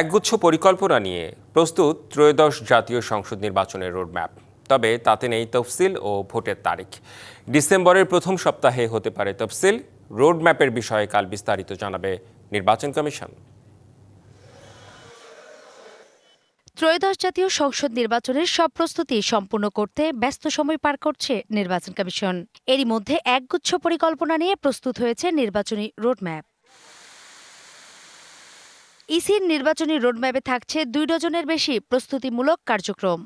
একগুচ্ছ পরিকল্পনা নিয়ে প্রস্তুত ত্রয়োদশ জাতীয় সংসদ নির্বাচনের রোডম্যাপ। তবে তাতে নেই তফসিল ও ভোটের তারিখ। ডিসেম্বরের প্রথম সপ্তাহে হতে পারে তফসিল। রোডম্যাপের বিষয়ে কাল বিস্তারিত জানাবে নির্বাচন কমিশন। ত্রয়োদশ জাতীয় সংসদ নির্বাচনের সব প্রস্তুতি সম্পূর্ণ করতে ব্যস্ত সময় পার করছে নির্বাচন কমিশন। এরই মধ্যে একগুচ্ছ পরিকল্পনা নিয়ে প্রস্তুত হয়েছে নির্বাচনী রোডম্যাপ। ইসির নির্বাচনী রোডম্যাপে থাকছে দুই ডজনের বেশি প্রস্তুতিমূলক কার্যক্রম।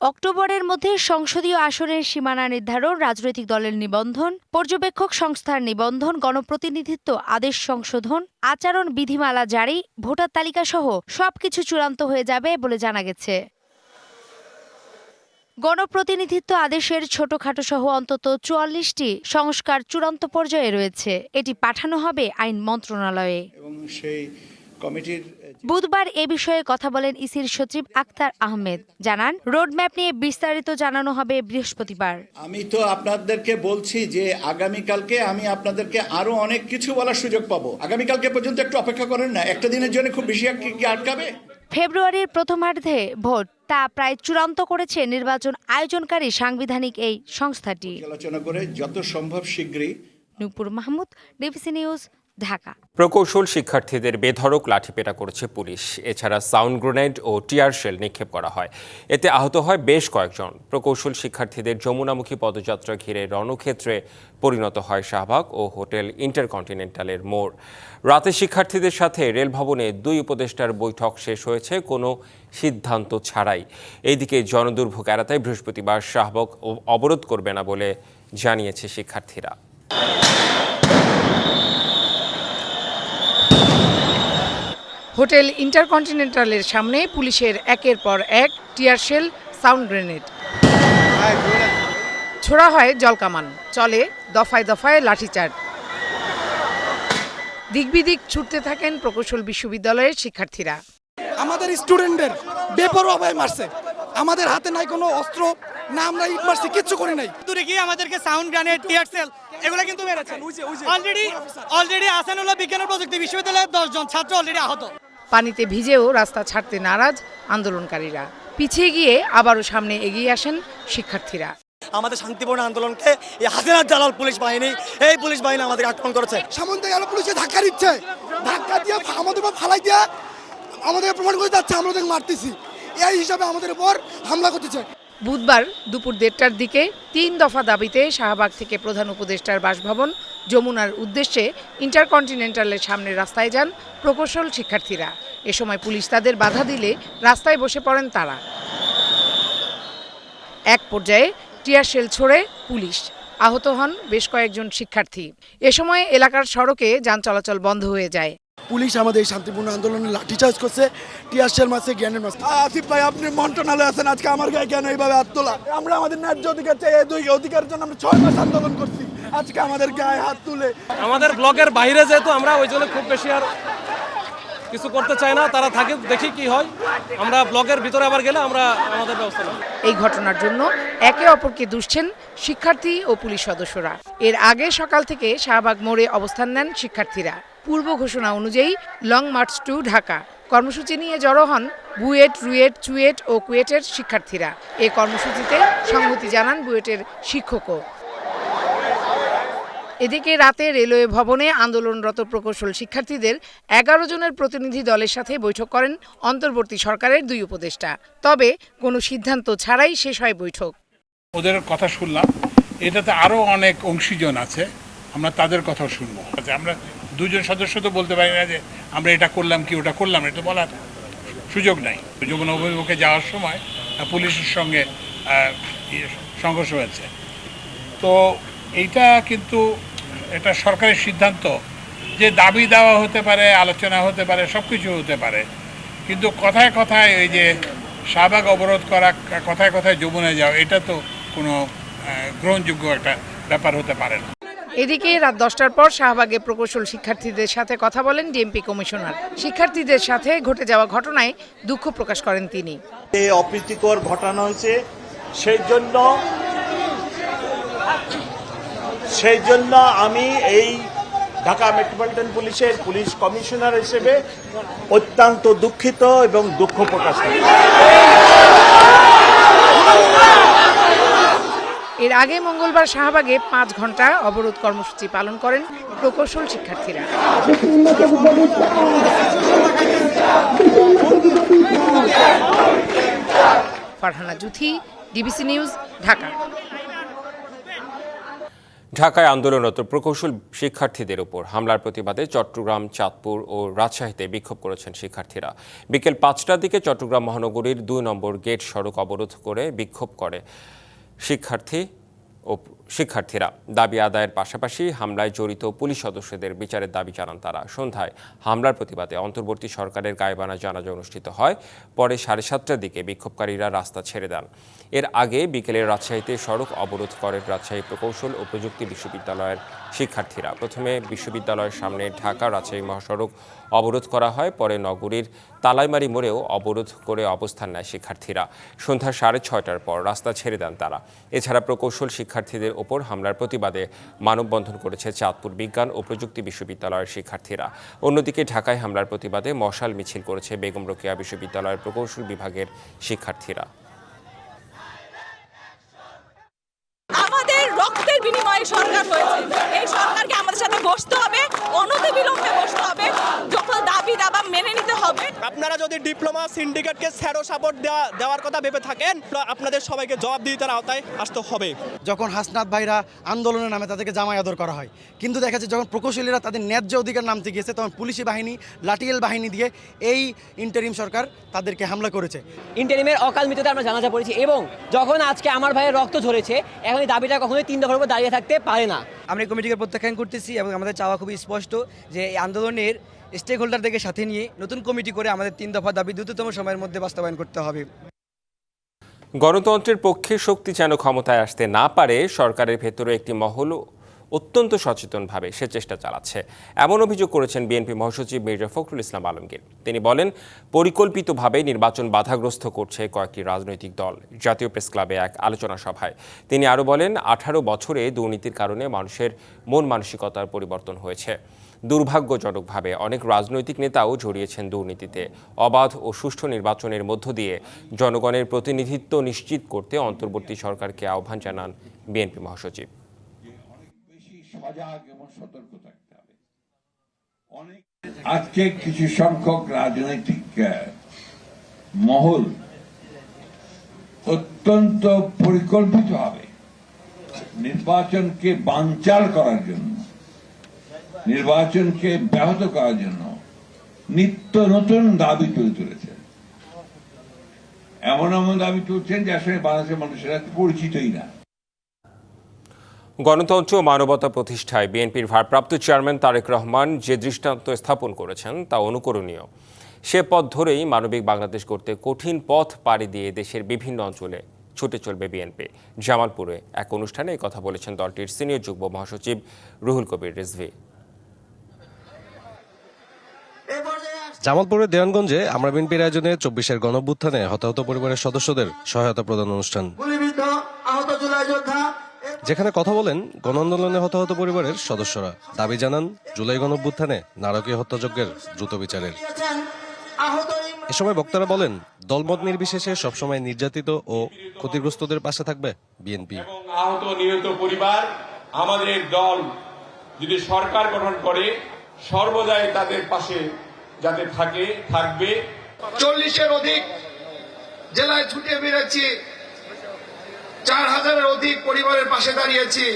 অক্টোবরের মধ্যে সংসদীয় আসনের সীমানা নির্ধারণ, রাজনৈতিক দলের নিবন্ধন, পর্যবেক্ষক সংস্থার নিবন্ধন, গণপ্রতিনিধিত্ব, আদেশ সংশোধন, আচরণ বিধিমালা জারি, ভোটার তালিকা সহ সবকিছু চূড়ান্ত হয়ে যাবে বলে জানা গেছে। গণপ্রতিনিধিত্ব আদেশের ছোটখাটো সহ অন্তত চুয়াল্লিশটি সংস্কার চূড়ান্ত পর্যায়ে রয়েছে। এটি পাঠানো হবে আইন মন্ত্রণালয়ে। এবং সেই কমিটির বুধবার এ বিষয়ে কথা বলেন ইসির সচিব আক্তার আহমেদ। জানান রোডম্যাপ নিয়ে বিস্তারিত জানানো হবে বৃহস্পতিবার। আমি তো আপনাদেরকে বলছি যে আগামীকালকে আমি আপনাদেরকে আরও অনেক কিছু বলার সুযোগ পাবো। আগামীকালকে পর্যন্ত একটু অপেক্ষা করেন না একটা দিনের জন্য খুব বেশি কি আটকাবে? ফেব্রুয়ারির প্রথমার্ধে ভোট। তা প্রায় চূড়ান্ত করেছে নির্বাচন আয়োজনকারী সাংবিধানিক এই সংস্থাটি। আলোচনা করে যত সম্ভব শীঘ্রই নূপুর মাহমুদ ডিবিসি নিউজ ঢাকা। প্রকৌশল শিক্ষার্থীদের বেধড়ক লাঠিপেটা করেছে পুলিশ। এছাড়া সাউন্ড গ্রেনেড ও টিয়ার শেল নিক্ষেপ করা হয়। এতে আহত হয় বেশ কয়েকজন। প্রকৌশল শিক্ষার্থীদের যমুনামুখী পদযাত্রা ঘিরে রণক্ষেত্রে পরিণত হয় শাহবাগ ও হোটেল ইন্টারকন্টিনেন্টালের মোড়। রাতে শিক্ষার্থীদের সাথে রেল ভবনে দুই উপদেষ্টার বৈঠক শেষ হয়েছে, কোনো সিদ্ধান্ত ছাড়াই। এইদিকে জনদুর্ভোগ এড়াতে বৃহস্পতিবার শাহবাগ অবরোধ করবে না বলে জানিয়েছে শিক্ষার্থীরা। হোটেল ইন্টারকন্টিনেন্টালের সামনে পুলিশের একের পর এক টিয়ার শেল সাউন্ড গ্রেনেড। ছোড়া হয় জলকামান চলে দফায় দফায় লাঠিচার্জ। দিকবিদিক ছুটতে থাকেন প্রকৌশল বিশ্ববিদ্যালয়ের শিক্ষার্থীরা। আমাদের স্টুডেন্টদের বেপরোয়াভাবে মারছে। আমাদের হাতে নাই কোনো অস্ত্র না আমরা ইট মারছি কিচ্ছু করি নাই। দূরে গিয়ে আমাদেরকে সাউন্ড গ্রানেড টিয়ার সেল এগুলো কিন্তু মেরেছে। অলরেডি অলরেডি আসানুল্লাহ বিজ্ঞান ও প্রযুক্তি বিশ্ববিদ্যালয়ের দশজন ছাত্র অলরেডি আহত। পানিতে ভিজেও রাস্তা ছাড়তে নারাজ আন্দোলনকারীরা। পিছিয়ে গিয়ে আবারও সামনে এগিয়ে আসেন শিক্ষার্থীরা। আমাদের শান্তিপূর্ণ আন্দোলনকে এই হাসিনার জালাল পুলিশ বাহিনী এই পুলিশ বাহিনী আমাদের আক্রমণ করেছে। সামন্ত গেল পুলিশে ধাক্কা দিচ্ছে। ধাক্কা দিয়ে আমাদের উপর ফালাই দিয়ে আমাদের প্রমাণ করে যাচ্ছে আমরা মারতেছি। এই হিসাবে আমাদের উপর হামলা করতেছে। বুধবার দুপুর দেড়টার দিকে তিন দফা দাবিতে শাহবাগ থেকে প্রধান উপদেষ্টার বাসভবন যমুনার উদ্দেশ্যে ইন্টারকন্টিনেন্টালের সামনে রাস্তায় যান প্রকৌশল শিক্ষার্থীরা। এ সময় পুলিশ তাদের বাধা দিলে রাস্তায় বসে পড়েন তারা। এক পর্যায়ে টিয়ার শেল ছড়ে পুলিশ। আহত হন বেশ কয়েকজন শিক্ষার্থী। এ সময় এলাকার সড়কে যান চলাচল বন্ধ হয়ে যায়। পুলিশ আমাদের এই শান্তিপূর্ণ আন্দোলনে লাঠিচার্জ করছে। টিয়ারশেল মারছে জ্ঞানের মারছে। আসিফ ভাই আপনি মন্ত্রণালয়ে আছেন আজকে আমার গায়ে কেন এইভাবে হাত তোলা? আমরা আমাদের ন্যায্য অধিকার চাই এই দুই অধিকারের জন্য আমরা ছয় মাস আন্দোলন করছি। আজকে আমাদের গায়ে হাত তুলে। আমাদের ব্লকের বাইরে যেহেতু আমরা ওই জন্য খুব বেশি আর কিছু করতে চাই না তারা থাকে দেখি কি হয়। আমরা ব্লকের ভিতরে আবার গেলে আমরা আমাদের ব্যবস্থা নেব। এই ঘটনার জন্য একে অপরকে দুষছেন শিক্ষার্থী ও পুলিশ সদস্যরা। এর আগে সকাল থেকে শাহবাগ মোড়ে অবস্থান নেন শিক্ষার্থীরা। পূর্ব ঘোষণা অনুযায়ী লং মার্চ টু ঢাকা। কর্মসূচি নিয়ে জড়ো হন বুয়েট রুয়েট চুয়েট ও কুয়েটের শিক্ষার্থীরা। এ কর্মসূচিতে সংহতি জানান বুয়েটের শিক্ষকও। এদিকে রাতে রেলওয়ে ভবনে আন্দোলনরত প্রকৌশল শিক্ষার্থীদের এগারো জনের প্রতিনিধি দলের সাথে বৈঠক করেন অন্তর্বর্তী সরকারের দুই উপদেষ্টা। তবে কোনো সিদ্ধান্ত ছাড়াই শেষ হয় বৈঠক। ওদের কথা শুনলাম। এটাতে আরও অনেক অংশীজন আছে। আমরা তাদের কথাও শুনব। আচ্ছা, আমরা দুজন সদস্য তো বলতে পারি না যে আমরা এটা করলাম কি ওটা করলাম এটা বলার সুযোগ নাই। যমুনা অভিমুখে যাওয়ার সময় পুলিশের সঙ্গে ইয়ে, সংঘর্ষ হয়েছে। তো এইটা কিন্তু এটা সরকারের সিদ্ধান্ত যে দাবি দেওয়া হতে পারে আলোচনা হতে পারে সব কিছু হতে পারে। কিন্তু কথায় কথায় ওই যে শাহবাগ অবরোধ করা কথায় কথায় যমুনায় যাওয়া এটা তো কোনো গ্রহণযোগ্য একটা ব্যাপার হতে পারে না। এদিকে রাত দশটার পর শাহবাগে প্রকৌশল শিক্ষার্থীদের সাথে কথা বলেন ডিএমপি কমিশনার। শিক্ষার্থীদের সাথে ঘটে যাওয়া ঘটনায় দুঃখ প্রকাশ করেন তিনি। অপ্রীতিকর ঘটানো হয়েছে। সেই জন্য সেই জন্য আমি এই ঢাকা মেট্রোপলিটন পুলিশের পুলিশ কমিশনার হিসেবে অত্যন্ত দুঃখিত এবং দুঃখ প্রকাশ করি। এর আগে মঙ্গলবার শাহবাগে পাঁচ ঘণ্টা অবরোধ কর্মসূচি পালন করেন প্রকৌশল শিক্ষার্থীরা। Farhana Juthi, DBC news, Dhaka. ঢাকায় আন্দোলনরত প্রকৌশল শিক্ষার্থীদের উপর হামলার প্রতিবাদে চট্টগ্রাম, চাঁদপুর ও রাজশাহীতে বিক্ষোভ করেছেন শিক্ষার্থীরা। বিকেল পাঁচটার দিকে চট্টগ্রাম মহানগরীর দুই নম্বর গেট সড়ক অবরোধ করে বিক্ষোভ করে শিক্ষার্থী ও শিক্ষার্থীরা। দাবি আদায়ের পাশাপাশি হামলায় জড়িত পুলিশ সদস্যদের বিচারের দাবি জানান তারা। সন্ধ্যায় হামলার প্রতিবাদে অন্তর্বর্তী সরকারের গায়েবানা জানাজা অনুষ্ঠিত হয়। পরে সাড়ে সাতটার দিকে বিক্ষোভকারীরা রাস্তা ছেড়ে দেন। এর আগে বিকেলে রাজশাহীতে সড়ক অবরোধ করেন রাজশাহী প্রকৌশল ও প্রযুক্তি বিশ্ববিদ্যালয়ের শিক্ষার্থীরা। প্রথমে বিশ্ববিদ্যালয়ের সামনে ঢাকা রাজশাহী মহাসড়ক অবরোধ করা হয়, পরে নগরীর তালাইমারি মোড়েও অবরোধ করে অবস্থান নেয় শিক্ষার্থীরা। সন্ধ্যা সাড়ে ছয়টার পর রাস্তা ছেড়ে দেন তারা। এছাড়া প্রকৌশল শিক্ষার্থীদের ওপর হামলার প্রতিবাদে মানববন্ধন করেছে চাঁদপুর বিজ্ঞান ও প্রযুক্তি বিশ্ববিদ্যালয়ের শিক্ষার্থীরা। অন্যদিকে ঢাকায় হামলার প্রতিবাদে মশাল মিছিল করেছে বেগম রোকেয়া বিশ্ববিদ্যালয়ের প্রকৌশল বিভাগের শিক্ষার্থীরা আমাদের বিনিময়ে সরকার হয়েছে। এই সরকারকে আমাদের সাথে বসতে হবে অনতিবিলম্বে বসতে হবে যত দাবি দাবা মেনে নিতে হবে। আপনারা যদি ডিপ্লোমা সিন্ডিকেটকে স্যারো সাপোর্ট দেওয়া দেওয়ার কথা ভেবে থাকেন আপনাদের সবাইকে জবাবদিহিতার আওতায় আসতে হবে। যখন হাসনাত ভাইরা আন্দোলনের নামে তাদেরকে জামাই আদর করা হয়। কিন্তু দেখা যাচ্ছে যখন প্রকৌশলীরা তাদের ন্যায্য অধিকার নামতে গিয়েছে তখন পুলিশি বাহিনী লাঠিয়াল বাহিনী দিয়ে এই ইন্টারিম সরকার তাদেরকে হামলা করেছে। ইন্টারিমের অকাল মৃত্যুতে আমরা জানাজা পড়েছি এবং যখন আজকে আমার ভাইয়ের রক্ত ঝরেছে এখন এই দাবিটা কখনোই তিন দফার উপর দাঁড়িয়ে থাকতে পারে না। আমরা এই কমিটিকে প্রত্যাখ্যান করতেছি এবং আমাদের চাওয়া খুবই স্পষ্ট যে এই আন্দোলনের স্টেক হোল্ডারদেরকে সাথে নিয়ে নতুন কমিটি করে আমাদের তিন দফা দাবি দ্রুততম সময়ের মধ্যে বাস্তবায়ন করতে হবে। গণতন্ত্রের পক্ষে শক্তি যেন ক্ষমতায় আসতে না পারে সরকারের ভেতরে একটি মহল অত্যন্ত সচেতনভাবে সে চেষ্টা চালাচ্ছে। এমন অভিযোগ করেছেন বিএনপি মহাসচিব মির্জা ফখরুল ইসলাম আলমগীর। তিনি বলেন, পরিকল্পিতভাবে নির্বাচন বাধাগ্রস্ত করছে কয়েকটি রাজনৈতিক দল। জাতীয় প্রেস ক্লাবে এক আলোচনা সভায় তিনি আরও বলেন, আঠারো বছরে দুর্নীতির কারণে মানুষের মন মানসিকতার পরিবর্তন হয়েছে। দুর্ভাগ্যজনকভাবে অনেক রাজনৈতিক নেতাও জড়িয়েছেন দুর্নীতিতে। অবাধ ও সুষ্ঠু নির্বাচনের মধ্য দিয়ে জনগণের প্রতিনিধিত্ব নিশ্চিত করতে অন্তর্বর্তী সরকারকে আহ্বান জানান বিএনপি মহাসচিব। সজাগ এবং সতর্ক থাকতে হবে। অনেক আজকে কিছু সংখ্যক রাজনৈতিক মহল অত্যন্ত পরিকল্পিতভাবে নির্বাচনকে বানচাল করার জন্য, নির্বাচনকে ব্যাহত করার জন্য নিত্য নতুন দাবি তুলে তুলেছে। এমন এমন দাবি তুলছেন যে আসলে বাংলাদেশের মানুষের পরিচিতই না। গণতন্ত্র ও মানবতা প্রতিষ্ঠায় বিএনপির ভারপ্রাপ্ত চেয়ারম্যান তারেক রহমান যে দৃষ্টান্ত স্থাপন করেছেন তা অনুকরণীয়। সে পথ ধরেই মানবিক বাংলাদেশ করতে কঠিন পথ পাড়ি দিয়ে দেশের বিভিন্ন অঞ্চলে ছুটে চলবে বিএনপি। জামালপুরে এক অনুষ্ঠানে এই কথা বলেছেন দলটির সিনিয়র যুগ্ম মহাসচিব রুহুল কবির রিজভি। জামালপুরের দেওয়ানগঞ্জে আমরা বিএনপির আয়োজনে চব্বিশের গণভ্যুত্থানে হতাহত পরিবারের সদস্যদের সহায়তা প্রদান অনুষ্ঠান। যেখানে কথা বলেন গণ আন্দোলনে হতাহত পরিবারের সদস্যরা। দাবি জানান জুলাই গণভ্যুত্থানে নারকীয় হত্যাযজ্ঞের দ্রুত বিচারের। এ সময় বক্তারা বলেন দলমত নির্বিশেষে সবসময় নির্যাতিত ও ক্ষতিগ্রস্তদের পাশে থাকবে বিএনপি। আহত নিহত পরিবার আমাদের দল যদি সরকার গঠন করে সর্বদাই তাদের পাশে যাতে থাকে থাকবে। চল্লিশের অধিক জেলায় ছুটে বেড়েছি চার হাজারের অধিক পরিবারের পাশে দাঁড়িয়েছি।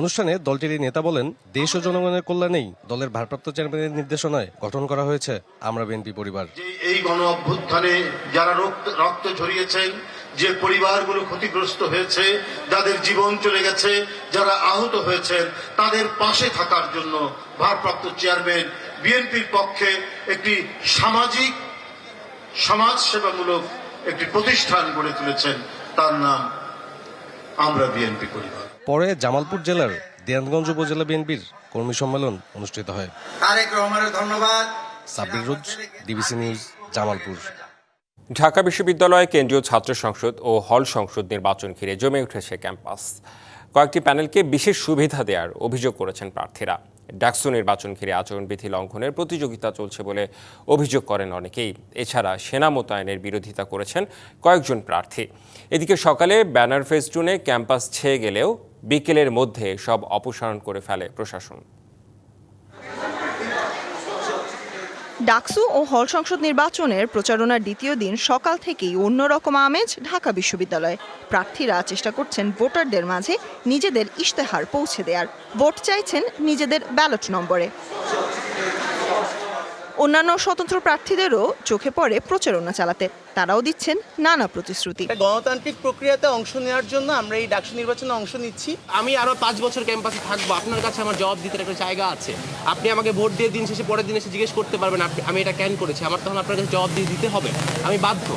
অনুষ্ঠানে দলটির নেতা বলেন দেশ ও জনগণের কল্যাণেই দলের ভারপ্রাপ্ত চেয়ারম্যানের নির্দেশনায় গঠন করা হয়েছে আমরা বিএনপি পরিবার। এই গণ অভ্যুত্থানে যারা রক্ত রক্ত ঝরিয়েছেন যে পরিবারগুলো ক্ষতিগ্রস্ত হয়েছে যাদের জীবন চলে গেছে যারা আহত হয়েছেন তাদের পাশে থাকার জন্য ভারপ্রাপ্ত চেয়ারম্যান বিএনপির পক্ষে একটি সামাজিক সমাজ সেবামূলক একটি প্রতিষ্ঠান গড়ে তুলেছেন। তার নাম আমরা বিএনপি পরিবার পরে জামালপুর জেলার দেয়ানগঞ্জ উপজেলা বিএনপির কর্মী সম্মেলন অনুষ্ঠিত হয়। তারেক রহমানের ধন্যবাদ। সাব্বির রুজ ডিবিসি নিউজ জামালপুর। ঢাকা বিশ্ববিদ্যালয়ে কেন্দ্রীয় ছাত্র সংসদ ও হল সংসদ নির্বাচন ঘিরে জমে উঠেছে ক্যাম্পাস। কয়েকটি প্যানেলকে বিশেষ সুবিধা দেওয়ার অভিযোগ করেছেন প্রার্থীরা। ডাকসু নির্বাচন ঘিরে আচরণবিধি লঙ্ঘনের প্রতিযোগিতা চলছে বলে অভিযোগ করেন অনেকেই। এছাড়া সেনা মোতায়েনের বিরোধিতা করেছেন কয়েকজন প্রার্থী। এদিকে সকালে ব্যানার ফেস্টুনে ক্যাম্পাস ছেয়ে গেলেও বিকেলের মধ্যে সব অপসারণ করে ফেলে প্রশাসন। ডাকসু ও হল সংসদ নির্বাচনের প্রচারণার দ্বিতীয় দিন সকাল থেকেই অন্যরকম আমেজ ঢাকা বিশ্ববিদ্যালয়ে। প্রার্থীরা চেষ্টা করছেন ভোটারদের মাঝে নিজেদের ইশতেহার পৌঁছে দেওয়ার ভোট চাইছেন নিজেদের ব্যালট নম্বরে। অন্যান্য স্বতন্ত্র প্রার্থীদেরও চোখে পড়ে প্রচারণা চালাতে। তারাও দিচ্ছেন নানা প্রতিশ্রুতি। গণতান্ত্রিক প্রক্রিয়াতে অংশ নেওয়ার জন্য আমরা এই ডাকসু নির্বাচনে অংশ নিচ্ছি। আমি আরও পাঁচ বছর ক্যাম্পাসে থাকব। আপনার কাছে আমার জবাব দিতে একটা জায়গা আছে। আপনি আমাকে ভোট দিয়ে দিন শেষে পরের দিন এসে জিজ্ঞেস করতে পারবেন আপনি আমি এটা ক্যান করেছি। আমার তখন আপনার কাছে জবাব দিয়ে দিতে হবে। আমি বাধ্য।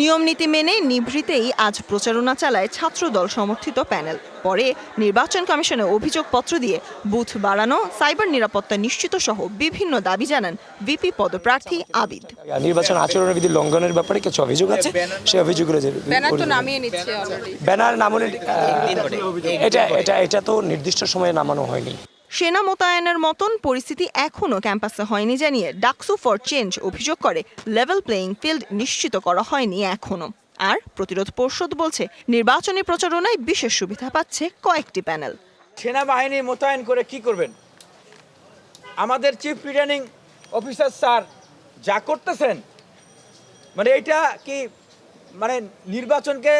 নিয়ম নীতি মেনে নিভৃতেই আজ প্রচারণা চালায় ছাত্রদল সমর্থিত প্যানেল। পরে নির্বাচন কমিশনে অভিযোগপত্র দিয়ে বুথ বাড়ানো সাইবার নিরাপত্তা নিশ্চিত সহ বিভিন্ন দাবি জানান ভিপি পদপ্রার্থী আবিদ। নির্বাচন আচরণ বিধি লঙ্ঘনের ব্যাপারে কিছু অভিযোগ আছে? সেই অভিযোগগুলো নামিয়ে নিচ্ছে ব্যানার নামানো এটা এটা এটা তো নির্দিষ্ট সময়ে নামানো হয়নি। সেনা মোতায়েনের মতন পরিস্থিতি এখনও ক্যাম্পাসে হয়নি জানিয়ে ডাকসু ফর চেঞ্জ অভিযোগ করে লেভেল প্লেয়িং ফিল্ড নিশ্চিত করা হয়নি এখনও। আর প্রতিরোধ পর্ষদ বলছে, নির্বাচনী প্রচারণায় বিশেষ সুবিধা পাচ্ছে কয়েকটি প্যানেল। সেনাবাহিনী মোতায়েন করে কি করবেন? আমাদের চিফ রিটার্নিং অফিসার স্যার যা করতেছেন মানে এটা কি মানে নির্বাচনকে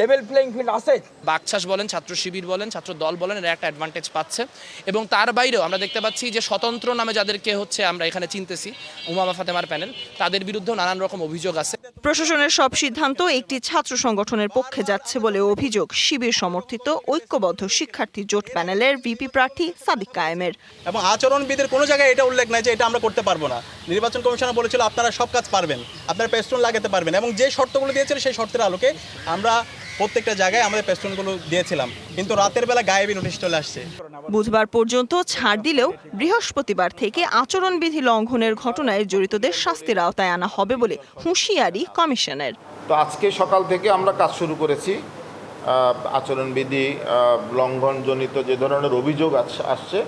লেভেল প্লেইং ফিল্ড আছে? বাকশাস বলেন ছাত্র শিবির বলেন ছাত্র দল বলেন এরা একটা অ্যাডভান্টেজ পাচ্ছে। এবং তার বাইরেও আমরা দেখতে পাচ্ছি যে স্বতন্ত্র নামে যাদেরকে হচ্ছে আমরা এখানে চিনতেছি উমামা ফাতেমার প্যানেল তাদের বিরুদ্ধেও নানান রকম অভিযোগ আছে। প্রশাসনের সব সিদ্ধান্ত একটি ছাত্র সংগঠনের পক্ষে যাচ্ছে বলে অভিযোগ শিবির সমর্থিত ঐক্যবদ্ধ শিক্ষার্থী জোট প্যানেলের ভিপি প্রার্থী সাদিক কায়েমের। এবং আচরণবিদের কোনো জায়গায় এটা উল্লেখ নাই যে এটা আমরা করতে পারব না। নির্বাচন কমিশনার বলেছিল আপনারা সব কাজ পারবেন আপনারা পেস্টন লাগাতে পারবেন এবং যে শর্তগুলো দিয়েছিল সেই শর্তের আলোকে আমরা প্রত্যেকটা জায়গায় আমাদের পেস্টনগুলো দিয়েছিলাম। কিন্তু রাতের বেলা গায়েবী নোটিশ চলে আসছে। বুধবার পর্যন্ত ছাড় দিলেও বৃহস্পতিবার থেকে আচরণবিধি লঙ্ঘনের ঘটনায় জড়িতদের শাস্তির আওতায় আনা হবে বলে হুঁশিয়ারি কমিশনের। তো আজকে সকাল থেকে আমরা কাজ শুরু করেছি। আচরণবিধি লঙ্ঘনজনিত যে ধরনের অভিযোগ আস- আসছে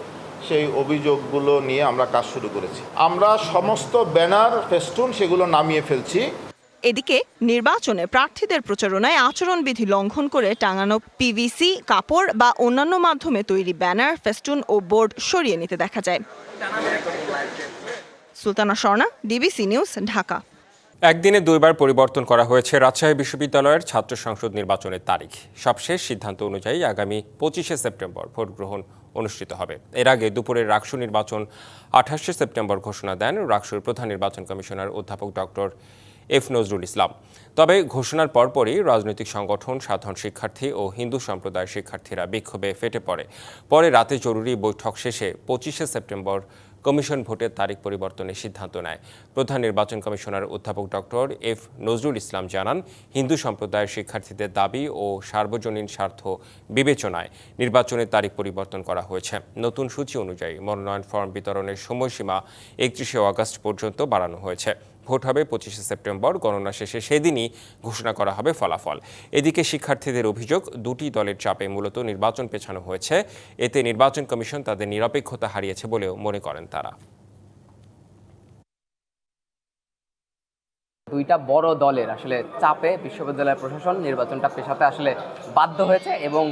সেই অভিযোগগুলো নিয়ে আমরা কাজ শুরু করেছি। আমরা সমস্ত ব্যানার ফেস্টুন সেগুলো নামিয়ে ফেলছি। এদিকে নির্বাচনে প্রার্থীদের প্রচারণায় আচরণবিধি লঙ্ঘন করে টাঙানো পিভিসি কাপড় বা অন্যান্য মাধ্যমে তৈরি ব্যানার, ফেস্টুন ও বোর্ড সরিয়ে নিতে দেখা যায়। Sultana Swarna DBC news Dhaka. একদিনে দুইবার পরিবর্তন করা হয়েছে রাজশাহী বিশ্ববিদ্যালয়ের ছাত্র সংসদ নির্বাচনের তারিখ। সবশেষ সিদ্ধান্ত অনুযায়ী আগামী পঁচিশে সেপ্টেম্বর ভোট গ্রহণ অনুষ্ঠিত হবে। এর আগে দুপুরে রাকসু নির্বাচন আঠাশে সেপ্টেম্বর ঘোষণা দেন রাকসুর প্রধান নির্বাচন কমিশনার অধ্যাপক ডক্টর এফ নজরুল ইসলাম। তবে ঘোষণার পরপরই রাজনৈতিক সংগঠন, সাধারণ শিক্ষার্থী ও হিন্দু সম্প্রদায়ের শিক্ষার্থীরা বিক্ষোভে ফেটে পড়ে। পরে রাতে জরুরি বৈঠক শেষে পঁচিশে সেপ্টেম্বর কমিশন ভোটের তারিখ পরিবর্তনের সিদ্ধান্ত নেয়। প্রধান নির্বাচন কমিশনার অধ্যাপক ডক্টর এফ নজরুল ইসলাম জানান, হিন্দু সম্প্রদায়ের শিক্ষার্থীদের দাবি ও সার্বজনীন স্বার্থ বিবেচনায় নির্বাচনের তারিখ পরিবর্তন করা হয়েছে। নতুন সূচি অনুযায়ী মনোনয়ন ফর্ম বিতরণের সময়সীমা একত্রিশে আগস্ট পর্যন্ত বাড়ানো হয়েছে। ভোট হবে পঁচিশে সেপ্টেম্বর, গণনা শেষে সেদিনই ঘোষণা করা হবে ফলাফল। এদিকে শিক্ষার্থীদের অভিযোগ, দুটি দলের চাপে মূলত নির্বাচন পেছানো হয়েছে। এতে নির্বাচন কমিশন তাদের নিরপেক্ষতা হারিয়েছে বলেও মনে করেন তারা। দুইটা বড় দলের আসলে চাপে বিশ্ববিদ্যালয় প্রশাসন নির্বাচনটা পেশাতে আসলে বাধ্য হয়েছে এবং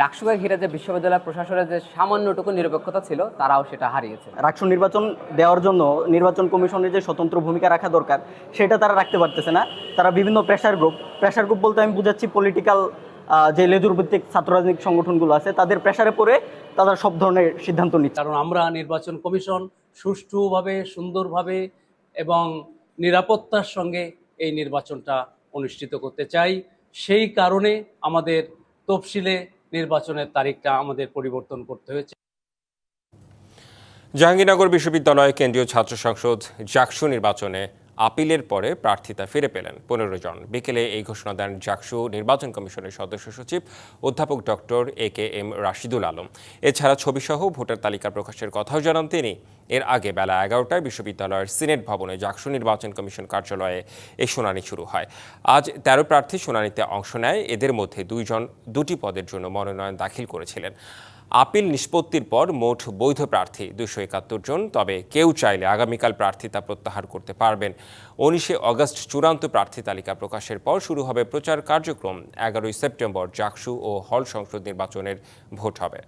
রাকসুকে ঘিরে যে বিশ্ববিদ্যালয় প্রশাসনের যে সামান্যটুকু নিরপেক্ষতা ছিল তারাও সেটা হারিয়েছে। রাষ্ট্র নির্বাচন দেওয়ার জন্য নির্বাচন কমিশনের যে স্বতন্ত্র ভূমিকা রাখা দরকার সেটা তারা রাখতে পারতেছে না। তারা বিভিন্ন প্রেশার গ্রুপ প্রেশার গ্রুপ বলতে আমি বুঝাচ্ছি পলিটিক্যাল যে লেজুর ভিত্তিক ছাত্র রাজনৈতিক সংগঠনগুলো আছে তাদের প্রেশারে পড়ে তারা সব ধরনের সিদ্ধান্ত নিচ্ছে। কারণ আমরা নির্বাচন কমিশন সুষ্ঠুভাবে সুন্দরভাবে এবং নিরাপত্তার সঙ্গে এই নির্বাচনটা অনুষ্ঠিত করতে চাই। সেই কারণে আমাদের তফসিলে নির্বাচনের তারিখটা আমাদের পরিবর্তন করতে হয়েছে। জাহাঙ্গীরনগর বিশ্ববিদ্যালয় কেন্দ্রীয় ছাত্র সংসদ জাকসু নির্বাচনে আপিলের পরে প্রার্থিতা ফিরে পেলেন পনেরো জন। বিকেলে এই ঘোষণা দেন জাকসু নির্বাচন কমিশনের সদস্য সচিব অধ্যাপক doctor A K M Rashidul Alam. এছাড়া ছবিসহ ভোটার তালিকা প্রকাশের কথাও জানান তিনি। এর আগে বেলা এগারোটায় বিশ্ববিদ্যালয়ের সিনেট ভবনে জাকসু নির্বাচন কমিশন কার্যালয়ে এই শুনানি শুরু হয়। আজ তেরো প্রার্থী শুনানিতে অংশ নেয়। এদের মধ্যে দুইজন দুটি পদের জন্য মনোনয়ন দাখিল করেছিলেন। আপিল নিষ্পত্তির পর মোট বৈধ প্রার্থী দুশো একাত্তর জন, তবে কেউ চাইলে আগামীকাল প্রার্থিতা প্রত্যাহার করতে পারবেন। উনিশে অগস্ট চূড়ান্ত প্রার্থী তালিকা প্রকাশের পর শুরু হবে প্রচার কার্যক্রম। এগারোই সেপ্টেম্বর জাকসু ও হল সংসদ নির্বাচনের ভোট হবে।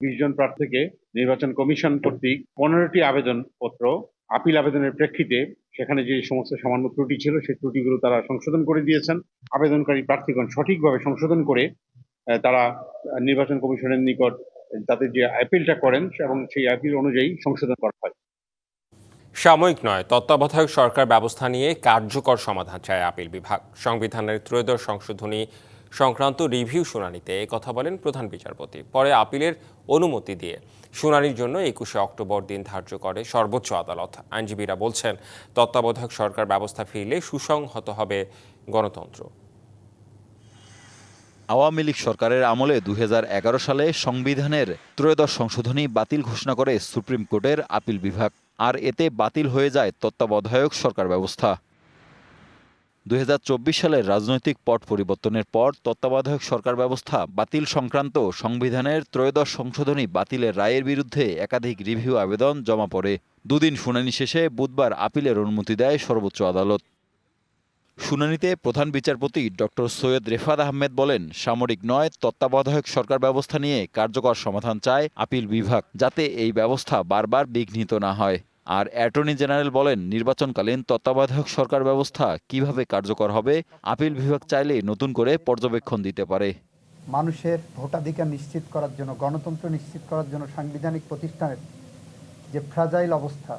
বিশ জন প্রার্থীকে নির্বাচন কমিশন কর্তৃক পনেরোটি আবেদনপত্র আপিল আবেদনের প্রেক্ষিতে সেখানে যে সমস্ত সামান্য ত্রুটি ছিল, সেই ত্রুটিগুলো তারা সংশোধন করে দিয়েছেন। আবেদনকারী প্রার্থীগণ সঠিকভাবে সংশোধন করে তারা নির্বাচন কমিশনের নিকট তাদের যে আপিলটা করেন এবং সেই আপিল অনুযায়ী সংশোধন করা হয়। সাময়িক নয়, তত্ত্বাবধায়ক সরকার ব্যবস্থা নিয়ে কার্যকর সমাধান চায় আপিল বিভাগ। সংবিধানের ত্রয়োদশ সংশোধনী সংক্রান্ত রিভিউ শুনানিতে কথা বলেন প্রধান বিচারপতি। পরে আপিলের অনুমতি দিয়ে শুনানির জন্য একুশে অক্টোবর দিন ধার্য করে সর্বোচ্চ আদালত। আইনজীবীরা বলছেন, তত্ত্বাবধায়ক সরকার ব্যবস্থা ফিরলে সুসংহত হবে গণতন্ত্র। আওয়ামী লীগ সরকারের আমলে দু হাজার এগারো সালে সংবিধানের ত্রয়োদশ সংশোধনী বাতিল ঘোষণা করে সুপ্রিম কোর্টের আপিল বিভাগ। আর এতে বাতিল হয়ে যায় তত্ত্বাবধায়ক সরকার ব্যবস্থা। দু হাজার চব্বিশ সালের রাজনৈতিক পট পরিবর্তনের পর তত্ত্বাবধায়ক সরকার ব্যবস্থা বাতিল সংক্রান্ত সংবিধানের ত্রয়োদশ সংশোধনী বাতিলের রায়ের বিরুদ্ধে একাধিক রিভিউ আবেদন জমা পড়ে। দুদিন শুনানি শেষে বুধবার আপিলের অনুমতি দেয় সর্বোচ্চ আদালত। শুনানিতে প্রধান বিচারপতি ডক্টর সৈয়দ রেফাত আহমেদ বলেন, সামরিক নয়, তত্ত্বাবধায়ক সরকার ব্যবস্থা নিয়ে কার্যকর সমাধান চায় আপিল বিভাগ, যাতে এই ব্যবস্থা বারবার বিঘ্নিত না হয়। আর অ্যাটর্নি জেনারেল বলেন, নির্বাচনকালীন তত্ত্বাবধায়ক সরকার ব্যবস্থা কীভাবে কার্যকর হবে, আপিল বিভাগ চাইলে নতুন করে পর্যবেক্ষণ দিতে পারে। মানুষের ভোটাধিকার নিশ্চিত করার জন্য, গণতন্ত্র নিশ্চিত করার জন্য সাংবিধানিক প্রতিষ্ঠানের যে ফ্রাজাইল অবস্থা,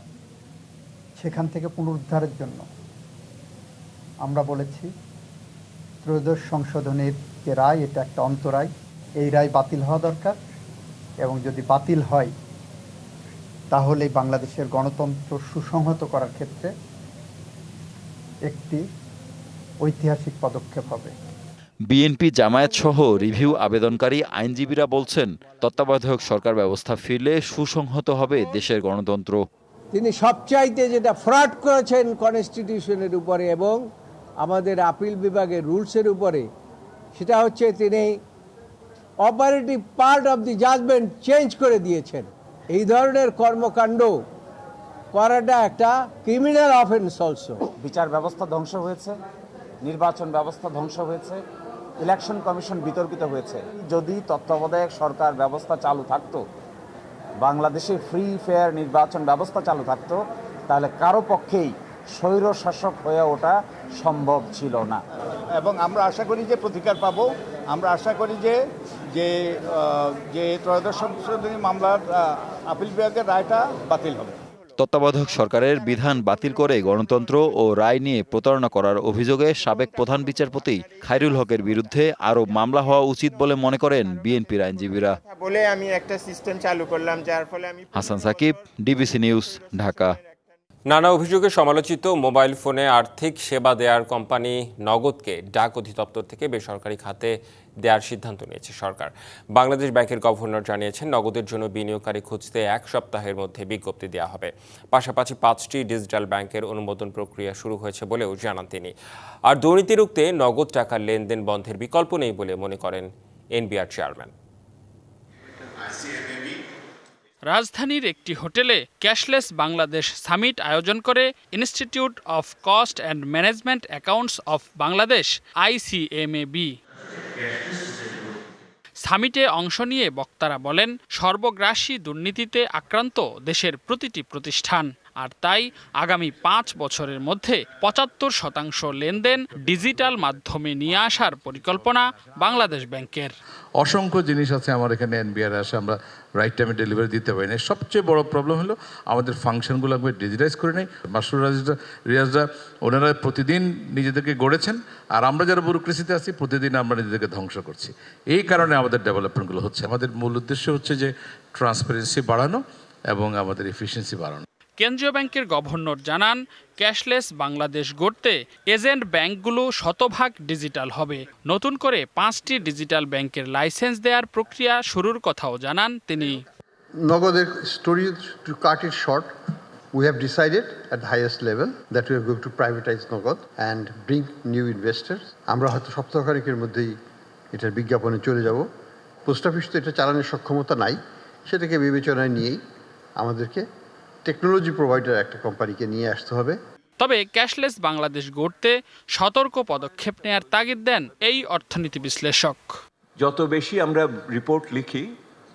সেখান থেকে পুনরুদ্ধারের জন্য আমরা বলেছি, ত্রয়োদশ সংশোধনের যে রায়, এটা একটা অন্তরায়, এই রায় বাতিল হওয়া দরকার এবং যদি বাতিল হয় তাহলে বাংলাদেশের গণতন্ত্র সুসংহত করার ক্ষেত্রে একটি ঐতিহাসিক পদক্ষেপ হবে। বিএনপি জামায়াত সহ রিভিউ আবেদনকারী আইনজীবীরা বলছেন তত্ত্বাবধায়ক সরকার ব্যবস্থা ফিরলে সুসংহত হবে দেশের গণতন্ত্র। তিনি সবচাইতে যেটা ফ্রড করেছেন কনস্টিটিউশনের উপরে এবং আমাদের আপিল বিভাগের রুলসের উপরে সেটা হচ্ছে তিনি operative part of the judgment change করে দিয়েছেন। এই ধরনের কর্মকাণ্ড করাটা একটা ক্রিমিনাল অফেন্স অলসো বিচার ব্যবস্থা ধ্বংস হয়েছে নির্বাচন ব্যবস্থা ধ্বংস হয়েছে ইলেকশন কমিশন বিতর্কিত হয়েছে। যদি তত্ত্বাবধায়ক সরকার ব্যবস্থা চালু থাকতো বাংলাদেশে ফ্রি ফেয়ার নির্বাচন ব্যবস্থা চালু থাকতো তাহলে কারও পক্ষেই স্বৈর শাসক হয়ে ওঠা সম্ভব ছিল না। এবং আমরা আশা করি যে প্রতিকার পাবো। আমরা আশা করি যে যে যে ত্রয়োদশ সংশোধনী মামলার আপিল বিভাগের রায়টা বাতিল হবে। তত্ত্বাবধায়ক সরকারের বিধান বাতিল করে গণতন্ত্র ও রায় নিয়ে প্রতারণা করার অভিযোগে সাবেক প্রধান বিচারপতি খাইরুল হকের বিরুদ্ধে আরও মামলা হওয়া উচিত বলে মনে করেন বিএনপির আইনজীবীরা। বলে আমি একটা সিস্টেম চালু করলাম যার ফলে আমি হাসান সাকিব ডিবিসি নিউজ ঢাকা। নানা অভিযোগে সমালোচিত মোবাইল ফোনে আর্থিক সেবা দেওয়ার কোম্পানি নগদকে ডাক অধিদপ্তর থেকে বেসরকারি খাতে দেওয়ার সিদ্ধান্ত নিয়েছে সরকার। বাংলাদেশ ব্যাংকের গভর্নর জানিয়েছেন, নগদের জন্য বিনিয়োগকারী খুঁজতে এক সপ্তাহের মধ্যে বিজ্ঞপ্তি দেওয়া হবে। পাশাপাশি পাঁচটি ডিজিটাল ব্যাংকের অনুমোদন প্রক্রিয়া শুরু হয়েছে বলেও জানান তিনি। আর দুর্নীতি রুখতে নগদ টাকার লেনদেন বন্ধের বিকল্প নেই বলে মনে করেন এনবিআর চেয়ারম্যান। রাজধানীর একটি হোটেলে ক্যাশলেস বাংলাদেশ সামিট আয়োজন করে institute of cost and management accountants of Bangladesh ICMAB সামিটে অংশ নিয়ে বক্তারা বলেন সর্বগ্রাসী দুর্নীতিতে আক্রান্ত দেশের প্রতিটি প্রতিষ্ঠান। আর তাই আগামী পাঁচ বছরের মধ্যে পঁচাত্তর শতাংশ লেনদেন ডিজিটাল মাধ্যমে নিয়ে আসার পরিকল্পনা বাংলাদেশ ব্যাংকের। অসংখ্য জিনিস আছে আমার এখানে এনবিআর আসে আমরা রাইট টাইমে ডেলিভারি দিতে পারি না সবচেয়ে বড় প্রবলেম হলো আমাদের ফাংশনগুলো আমি ডিজিটাইজ করে নেই। মাসুর রিয়াজরা ওনারা প্রতিদিন নিজেদেরকে গড়েছেন, আর আমরা যারা ব্যুরোক্রেসিতে আছি, প্রতিদিন আমরা নিজেদেরকে ধ্বংস করছি। এই কারণে আমাদের ডেভেলপমেন্টগুলো হচ্ছে। আমাদের মূল উদ্দেশ্য হচ্ছে যে ট্রান্সপারেন্সি বাড়ানো এবং আমাদের এফিসিয়েন্সি বাড়ানো। কেন্দ্রীয় ব্যাংকের গভর্নর জানান, ক্যাশলেস বাংলাদেশ গড়তে এজেন্ট ব্যাংকগুলো শতভাগ ডিজিটাল হবে। নতুন করে পাঁচটি ডিজিটাল ব্যাংকের লাইসেন্স দেওয়ার প্রক্রিয়া শুরুর কথাও জানান তিনি। নগদের story to cut it short. We have decided at the highest level that we are going to privatize Nagad and bring. আমরা হয়তো সপ্তাহখানেকের মধ্যেই এটার বিজ্ঞাপনে চলে যাব। পোস্ট অফিস তো এটা চালানোর সক্ষমতা নাই। সেটাকে বিবেচনায় নিয়েই আমাদেরকে টেকনোলজি প্রোভাইডার একটা কোম্পানিকে নিয়ে আসতে হবে। তবে ক্যাশলেস বাংলাদেশ গড়তে সতর্ক পদক্ষেপ নেয়ার তাগিদ দেন এই অর্থনীতি বিশ্লেষক। যত বেশি আমরা রিপোর্ট লিখি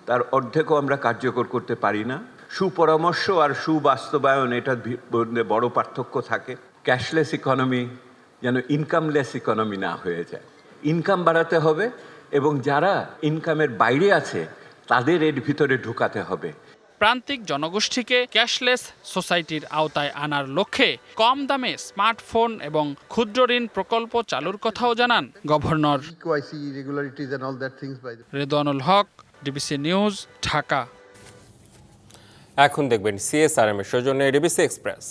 তার অর্ধেকও আমরা কার্যকর করতে পারি না। সুপরামর্শ আর সুবাস্তবায়ন এটার বড় পার্থক্য থাকে। ক্যাশলেস ইকোনমি যেন ইনকামলেস ইকোনমি না হয়ে যায়। ইনকাম বাড়াতে হবে এবং যারা ইনকামের বাইরে আছে তাদের এর ভিতরে ঢুকাতে হবে। প্রান্তিক জনগোষ্ঠীকে ক্যাশলেস সোসাইটির আওতায় আনার লক্ষ্যে কম দামে স্মার্টফোন এবং ক্ষুদ্র ঋণ প্রকল্প চালুর কথাও জানান governor. Redanul the Redwanul Haque DBC news Dhaka. এখন দেখবেন সিএসআরএম এর সৌজন্যে ডিবিসি এক্সপ্রেস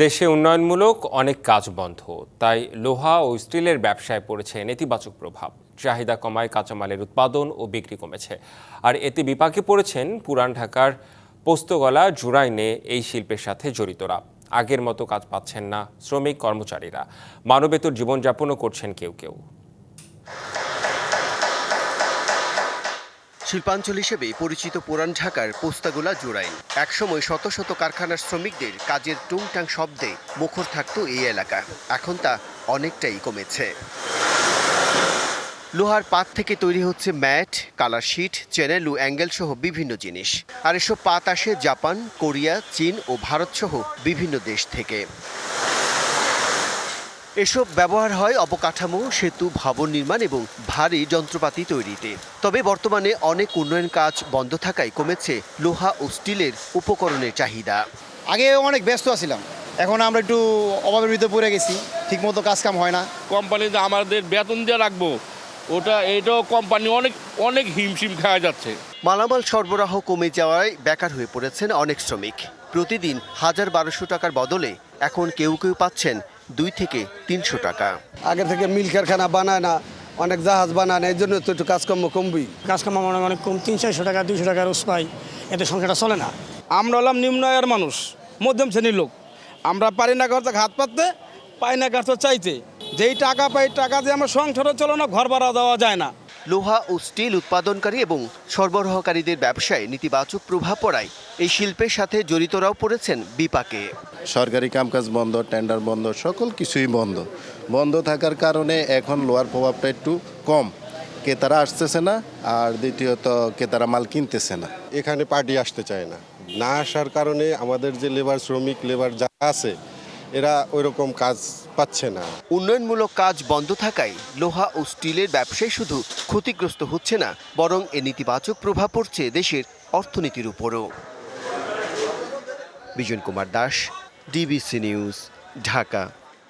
দেশে উন্নয়নমূলক অনেক কাজ বন্ধ, তাই লোহা ও স্টিলের ব্যবসায় পড়েছে নেতিবাচক প্রভাব। চাহিদা কমায় কাঁচামালের উৎপাদন ও বিক্রি কমেছে। আর এতে বিপাকে পড়েছেন পুরান ঢাকার পোস্তগলা জুরাইনে এই শিল্পের সাথে জড়িতরা। আগের মতো কাজ পাচ্ছেন না শ্রমিক কর্মচারীরা। মানবেতর জীবনযাপনও করছেন কেউ কেউ। শিল্পাঞ্চল হিসেবে পরিচিত পুরান ঢাকার পোস্তাগুলা জোড়াইন একসময় শত শত কারখানার শ্রমিকদের কাজের টুংটাং শব্দে মুখর থাকত এই এলাকা। এখন তা অনেকটাই কমেছে। লোহার পাত থেকে তৈরি হচ্ছে ম্যাট, কালার শিট, চ্যানেল ও অ্যাঙ্গেল সহ বিভিন্ন জিনিস। আর এসব পাত আসে জাপান, কোরিয়া, চীন ও ভারত সহ বিভিন্ন দেশ থেকে। এসব ব্যবহার হয় অবকাঠামো সেতু ভবন নির্মাণ এবং ভারী যন্ত্রপাতি তৈরিতে। তবে বর্তমানে অনেক উন্নয়ন কাজ বন্ধ থাকায় কমেছে লোহা ও স্টিলের উপকরণের চাহিদা। আগে অনেক ব্যস্ত আছিলাম এখন আমরা একটু অভাবের ভিতরে পড়ে গেছি। ঠিকমতো কাজ কাম হয় না। কোম্পানিতে আমাদের বেতন দিয়ে রাখব। ওটা এটাও কোম্পানি অনেক অনেক হিমশিম খাওয়া যাচ্ছে। মালামাল সরবরাহ কমে যাওয়ায় বেকার হয়ে পড়েছেন অনেক শ্রমিক। প্রতিদিন হাজার বারোশো টাকার বদলে এখন কেউ কেউ পাচ্ছেন দুই থেকে তিনশো টাকা। আগে থেকে মিল কারখানা বানায় না অনেক জাহাজ বানায় না এই জন্য তো একটু কাজকর্ম কমবি কাজকর্ম মনে অনেক কম তিন চারশো টাকা দুইশো টাকা রোজ পাই এতে সংখ্যাটা চলে না। আমরা হলাম নিম্ন আয়ের মানুষ মধ্যম শ্রেণির লোক। আমরা পারি না করতে হাত পাততে পাই না করতে চাইতে। যেই টাকা পাই টাকা দিয়ে আমার সংসারও চলো না ঘর ভাড়া দেওয়া যায় না। লোহা ও স্টিল উৎপাদনকারী এবং সরবরাহকারীদের ব্যবসায় নেতিবাচক প্রভাব পড়ায়। এই শিল্পের সাথে জড়িতরাও পড়েছেন বিপাকে। সরকারি কামকাজ বন্ধ টেন্ডার বন্ধ সকল কিছুই বন্ধ। বন্ধ থাকার কারণে এখন লোহার প্রভাবটা একটু কম। ক্রেতারা আসতেছে না আর দ্বিতীয়ত ক্রেতারা মাল কিনতেছে না। এখানে পার্টি আসতে চায় না। না আসার কারণে আমাদের যে লেবার শ্রমিক লেবার যা আছে এরা ওই রকম কাজ পাচ্ছে না। উন্নয়নমূলক কাজ বন্ধ থাকায় লোহা ও স্টিলের ব্যবসায় শুধু ক্ষতিগ্রস্ত হচ্ছে না, বরং এ নেতিবাচক প্রভাব পড়ছে দেশের অর্থনীতির উপরও। Bijon Kumar Das, DBC news, Dhaka.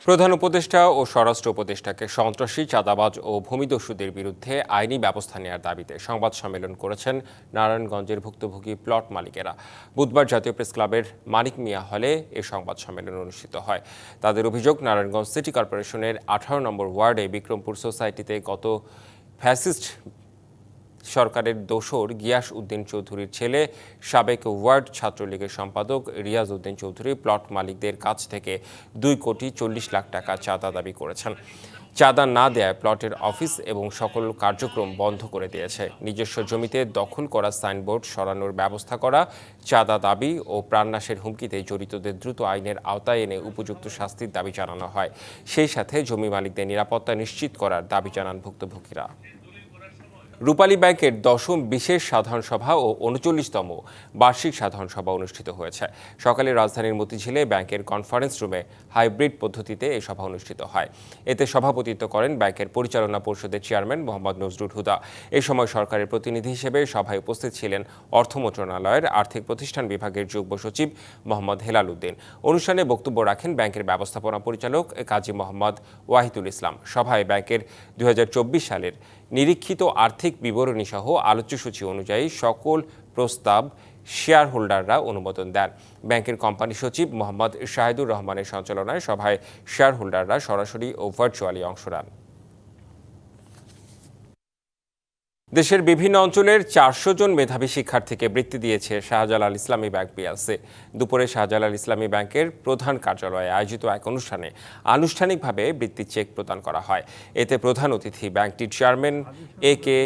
প্রধান উপদেষ্টা ও স্বরাষ্ট্র উপদেষ্টাকে সন্ত্রাসী, চাঁদাবাজ ও ভূমিদস্যুদের বিরুদ্ধে আইনি ব্যবস্থা নেওয়ার দাবিতে সংবাদ সম্মেলন করেছেন নারায়ণগঞ্জের ভুক্তভোগী প্লট মালিকেরা। বুধবার জাতীয় প্রেস ক্লাবের মানিক মিয়া হলে এ সংবাদ সম্মেলন অনুষ্ঠিত হয়। তাদের অভিযোগ, নারায়ণগঞ্জ সিটি কর্পোরেশনের আঠারো নম্বর ওয়ার্ডে বিক্রমপুর সোসাইটিতে গত ফ্যাসিস্ট সরকারের দোসর গিয়াস উদ্দিন চৌধুরীর ছেলে, সাবেক ওয়ার্ড ছাত্রলীগের সম্পাদক রিয়াজ উদ্দিন চৌধুরী প্লট মালিকদের কাছ থেকে দুই কোটি চল্লিশ লাখ টাকা চাঁদা দাবি করেছেন। চাঁদা না দেয়ায় প্লটের অফিস এবং সকল কার্যক্রম বন্ধ করে দিয়েছে। নিজস্ব জমিতে দখল করা সাইনবোর্ড সরানোর ব্যবস্থা করা, চাঁদা দাবি ও প্রাণনাশের হুমকিতে জড়িতদের দ্রুত আইনের আওতায় এনে উপযুক্ত শাস্তির দাবি জানানো হয়। সেই সাথে জমি মালিকদের নিরাপত্তা নিশ্চিত করার দাবি জানান ভুক্তভোগীরা। রূপালী ব্যাংকের দশম বিশেষ সাধারণ সভা ও উনচল্লিশতম বার্ষিক সাধারণ সভা অনুষ্ঠিত হয়েছে। সকালে রাজধানীর মতিঝিলে ব্যাংকের কনফারেন্স রুমে হাইব্রিড পদ্ধতিতে এই সভা অনুষ্ঠিত হয়। এতে সভাপতিত্ব করেন ব্যাংকের পরিচালনা পরিষদের চেয়ারম্যান মোহাম্মদ নজরুল হুদা। এ সময় সরকারের প্রতিনিধি হিসেবে সভায় উপস্থিত ছিলেন অর্থ মন্ত্রণালয়ের আর্থিক প্রতিষ্ঠান বিভাগের যুগ্ম সচিব মোহাম্মদ হেলাল উদ্দিন। অনুষ্ঠানে বক্তব্য রাখেন ব্যাংকের ব্যবস্থাপনা পরিচালক কাজী মোহাম্মদ ওয়াহিদুল ইসলাম। সভায় ব্যাংকের দুই হাজার চব্বিশ সালের নিরীক্ষিত আর্থিক বিবরণী সহ আলোচ্যসূচি অনুযায়ী সকল প্রস্তাব শেয়ার হোল্ডাররা অনুমোদন দেন। ব্যাংকের কোম্পানি সচিব মোহাম্মদ শাহিদুর রহমানের সঞ্চালনায় সভায় শেয়ার হোল্ডাররা সরাসরি ও ভার্চুয়ালি অংশ নেন। দেশের বিভিন্ন অঞ্চলের চারশো জন মেধাবী শিক্ষার্থীকে বৃত্তি দিয়েছে শাহজালাল ইসলামী ব্যাংক পিএলসি দুপুরে শাহজালাল ইসলামী ব্যাংকের প্রধান কার্যালয়ে আয়োজিত এক অনুষ্ঠানে আনুষ্ঠানিকভাবে বৃত্তি চেক প্রদান করা হয়। এতে প্রধান অতিথি ব্যাংকটির চেয়ারম্যান এ কে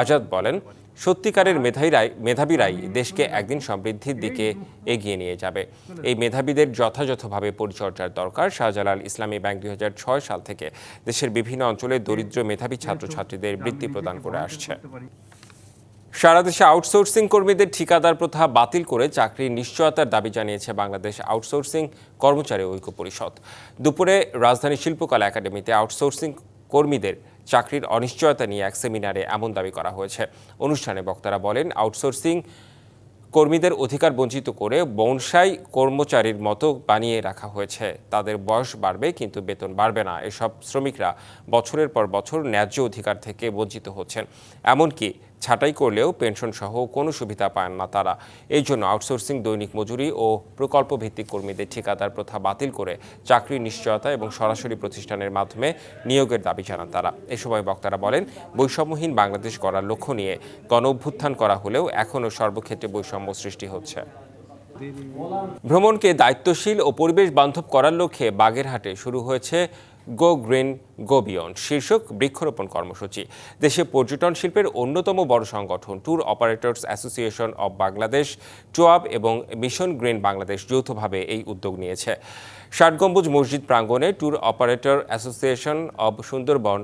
আজাদ বলেন সত্যিকারের মেধাবীরাই মেধাবীরাই দেশকে একদিন সমৃদ্ধির দিকে এগিয়ে নিয়ে যাবে। এই মেধাবীদের যথাযথভাবে পরিচর্যার দরকার। শাহজালাল ইসলামী ব্যাংক দুই সাল থেকে দেশের বিভিন্ন অঞ্চলে দরিদ্র মেধাবী ছাত্রছাত্রীদের বৃত্তি প্রদান করে আসছে। সারা দেশে আউটসোর্সিং কর্মীদের ঠিকাদার প্রথা বাতিল করে চাকরির নিশ্চয়তার দাবি জানিয়েছে বাংলাদেশ আউটসোর্সিং কর্মচারী ঐক্য পরিষদ। দুপুরে রাজধানী শিল্পকলা একাডেমিতে আউটসোর্সিং কর্মীদের চাকরির অনিশ্চয়তা নিয়ে এক সেমিনারে এমন দাবি করা হয়েছে। অনুষ্ঠানে বক্তারা বলেন, আউটসোর্সিং কর্মীদের অধিকার বঞ্চিত করে বনসাই কর্মচারীর মতো বানিয়ে রাখা হয়েছে। তাদের বয়স বাড়বে, কিন্তু বেতন বাড়বে না। এসব শ্রমিকরা বছরের পর বছর ন্যায্য অধিকার থেকে বঞ্চিত হচ্ছেন। এমনকি ছাঁটাই করলেও পেনশন সহ কোনো সুবিধা পান না তারা। এই জন্য আউটসোর্সিং দৈনিক মজুরি ও প্রকল্প ভিত্তিক কর্মীদের ঠিকাদার প্রথা বাতিল করে চাকরির নিশ্চয়তা এবং সরাসরি প্রতিষ্ঠানের মাধ্যমে নিয়োগের দাবি জানান তারা। এ সময় বক্তারা বলেন, বৈষম্যহীন বাংলাদেশ গড়ার লক্ষ্য নিয়ে গণ অভ্যুত্থান করা হলেও এখনও সর্বক্ষেত্রে বৈষম্য সৃষ্টি হচ্ছে। ভ্রমণকে দায়িত্বশীল ও পরিবেশ বান্ধব করার লক্ষ্যে বাগেরহাটে শুরু হয়েছে গো গ্রিন গো বিয়ন্ড শীর্ষক বৃক্ষরোপণ কর্মসূচি। দেশে পর্যটন শিল্পের অন্যতম বড় সংগঠন tour operators association of Bangladesh TOAB এবং মিশন গ্রিন বাংলাদেশ যৌথভাবে এই উদ্যোগ নিয়েছে। ষাট গম্বুজ মসজিদ প্রাঙ্গণে tour operator association of Sundarban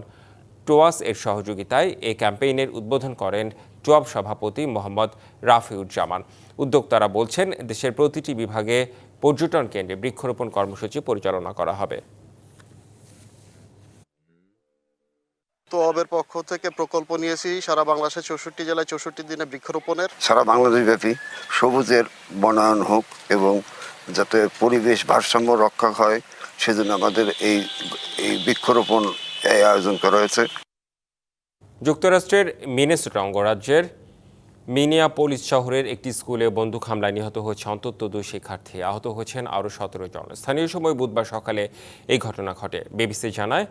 TOAS এর সহযোগিতায় এই ক্যাম্পেইনের উদ্বোধন করেন টোয়াব সভাপতি মোহাম্মদ রাফিউজ্জামান। উদ্যোক্তারা বলছেন, দেশের প্রতিটি বিভাগে পর্যটন কেন্দ্রে বৃক্ষরোপণ কর্মসূচি পরিচালনা করা হবে। তোয়াবের পক্ষ থেকে প্রকল্প নিয়েছি। সারা বাংলাদেশের চৌষট্টি জেলায় চৌষট্টি দিনে বৃক্ষরোপণের। সারা বাংলাদেশ ব্যাপী সবুজের বনায়ন হোক এবং যাতে পরিবেশ ভারসাম্য রক্ষা হয় সেজন্য আমাদের এই এই বৃক্ষরোপণ আয়োজন করা হয়েছে। যুক্তরাষ্ট্রের মিনেসোটা অঙ্গরাজ্যের মিনিয়াপোলিস শহরের একটি স্কুলে বন্দুক হামলায় নিহত হয়েছে অন্তত দুই শিক্ষার্থী। আহত হয়েছেন আরও সতেরো জন। স্থানীয় সময় বুধবার সকালে এই ঘটনা ঘটে। বিবিসি জানায়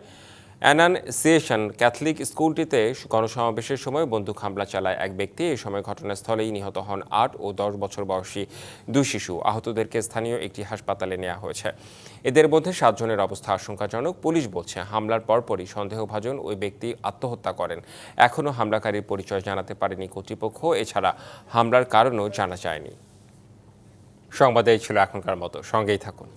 অ্যানানসিয়েশন ক্যাথলিক স্কুলটিতে গণসমাবেশের সময় বন্দুক হামলা চালায় এক ব্যক্তি। এই সময় ঘটনাস্থলেই নিহত হন আট ও দশ বছর বয়সী দুই শিশু। আহতদেরকে স্থানীয় একটি হাসপাতালে নেওয়া হয়েছে। এদের মধ্যে সাতজনের অবস্থা আশঙ্কাজনক। পুলিশ বলছে, হামলার পরপরই সন্দেহভাজন ওই ব্যক্তি আত্মহত্যা করেন। এখনও হামলাকারীর পরিচয় জানাতে পারেনি কর্তৃপক্ষ। এছাড়া হামলার কারণও জানা যায়নি। সংবাদে ছিল এখনকার মতো। সঙ্গেই থাকুন।